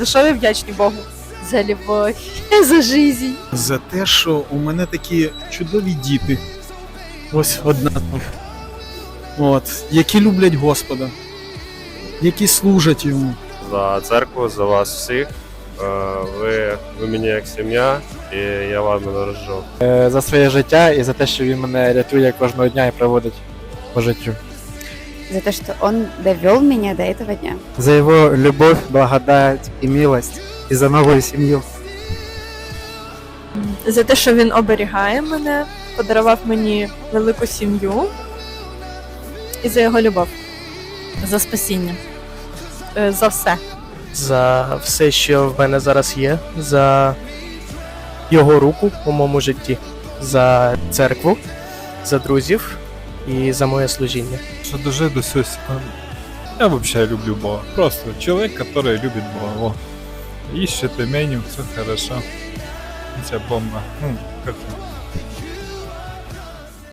За що ви вдячні Богу? За любовь, за жизнь. За те, що у мене такі чудові діти. Ось одна. От, які люблять Господа, які служать йому. за церкву, за вас всіх. Е, Ви, ви мені як сім'я, і я вами дорожу. Е, за своє життя і за те, що він мене рятує кожного дня і проводить по життю. За то, что он довел меня до этого дня. За його любов, благодать і милость, і за нову сім'ю. За те, що він оберігає мене, подарував мені велику сім'ю і за його любов. За спасіння. Е, За все. за все, що в мене зараз є, за його руку у моєму житті, за церкву, за друзів і за моє служіння. Що дуже до. Я взагалі люблю Бога. Просто человек, который любит Бога. О. Ищет меню, все хорошо. Вся бомба. Ну, как